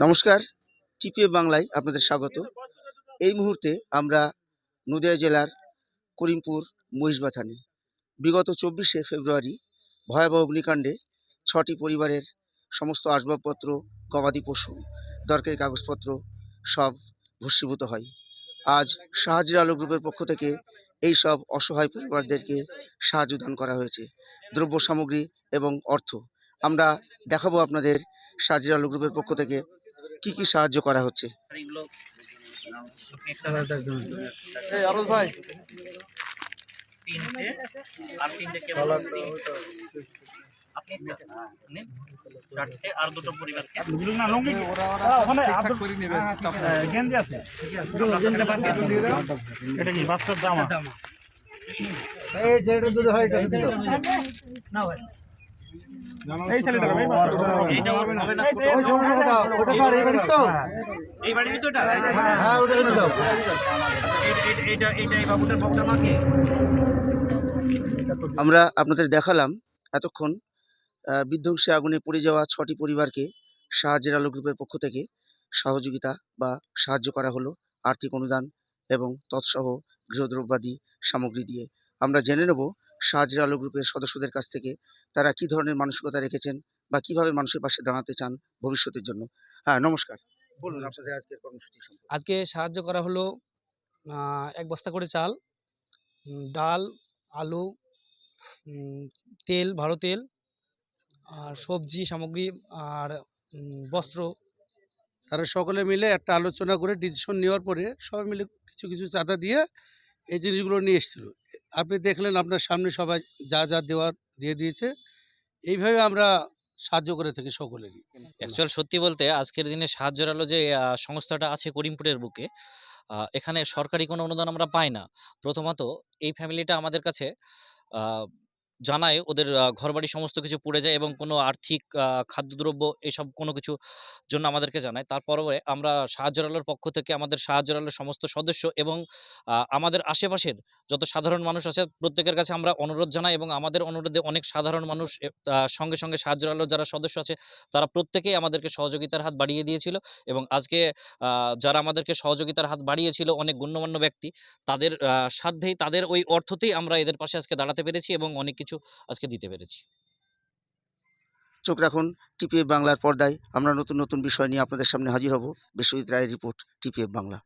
নমস্কার টিপিএফ বাংলায় আপনাদের স্বাগত। এই মুহূর্তে আমরা নদিয়া জেলার করিমপুর মহিষবাথানে। বিগত চব্বিশে ফেব্রুয়ারি ভয়াবহ অগ্নিকাণ্ডে ছটি পরিবারের সমস্ত আসবাবপত্র, গবাদি পশু, দরকারি কাগজপত্র সব ভস্মীভূত হয়। আজ সাহায্যের আলো গ্রুপের পক্ষ থেকে এই সব অসহায় পরিবারদেরকে সাহায্য দান করা হয়েছে। দ্রব্য সামগ্রী এবং অর্থ। আমরা দেখাবো আপনাদের সাহায্যের আলো গ্রুপের পক্ষ থেকে কি কি সাহায্য করা হচ্ছে? ভাই। এটা কি বাচ্চার জামা? এই যেটা যদি হয় এটা দিতে দাও। এই ছেলেটা এই এইটা হবে না ওই ছোটটা দাও, ওটা কার, এই বাড়ির তো? এই বাড়ির ভিতরটা হ্যাঁ, ওটা এনে দাও। এইটা এইটা এইটা এই বাবুটার বাবুটা মাকে আমরা আপনাদের দেখালাম এতক্ষণ বিধ্বংসী আগুনে পড়ে যাওয়া ছটি পরিবারকে সাহায্যের আলো গ্রুপের পক্ষ থেকে সহযোগিতা বা সাহায্য করা হলো আর্থিক অনুদান এবং তৎসহ গৃহদ্রব্যাদি সামগ্রী দিয়ে আমরা জেনে নেব সাহায্যের আলো গ্রুপের সদস্যদের কাছ থেকে তারা কি ধরনের মানসিকতা রেখেছেন বা কীভাবে মানুষের পাশে দাঁড়াতে চান ভবিষ্যতের জন্য? হ্যাঁ নমস্কার। বলুন আপনাদের আজকের কর্মসূচি আজকে সাহায্য করা হলো এক বস্তা করে চাল ডাল আলু তেল ভালো তেল আর সবজি সামগ্রী আর বস্ত্র। তারা সকলে মিলে একটা আলোচনা করে ডিসিশন নেওয়ার পরে সবাই মিলে কিছু কিছু চাঁদা দিয়ে এই জিনিসগুলো নিয়ে এসেছিল। আপনি দেখলেন আপনার সামনে সবাই যা যা দেওয়ার দিয়ে দিয়েছে। এইভাবে আমরা সাহায্য করে থাকি সকলেরই। অ্যাকচুয়াল সত্যি বলতে আজকের দিনে সাহায্যের আলো যে সংস্থাটা আছে করিমপুরের বুকে এখানে সরকারি কোনো অনুদান আমরা পাই না। প্রথমত এই ফ্যামিলিটা আমাদের কাছে জানায় ওদের ঘরবাড়ি সমস্ত কিছু পুড়ে যায় এবং কোনো আর্থিক খাদ্যদ্রব্য এসব কোনো কিছু জন্য আমাদেরকে জানায়। তারপরে আমরা সাহায্যের আলোর পক্ষ থেকে আমাদের সাহায্যের আলোর সমস্ত সদস্য এবং আমাদের আশেপাশের যত সাধারণ মানুষ আছে প্রত্যেকের কাছে আমরা অনুরোধ জানাই এবং আমাদের অনুরোধে অনেক সাধারণ মানুষ সঙ্গে সঙ্গে সাহায্যের আলোর যারা সদস্য আছে তারা প্রত্যেকেই আমাদেরকে সহযোগিতার হাত বাড়িয়ে দিয়েছিল এবং আজকে যারা আমাদেরকে সহযোগিতার হাত বাড়িয়েছিল অনেক গণ্যমান্য ব্যক্তি তাদের সাধ্যেই তাদের ওই অর্থতেই আমরা এদের পাশে আজকে দাঁড়াতে পেরেছি এবং অনেক কিছু আজকে দিতে পেরেছি। চোখ রাখুন, টিপিএফ বাংলার পর্দায় আমরা নতুন নতুন বিষয় নিয়ে আপনাদের সামনে হাজির হব। বিশ্বজিৎ রায়ের রিপোর্ট, টিপিএফ বাংলা।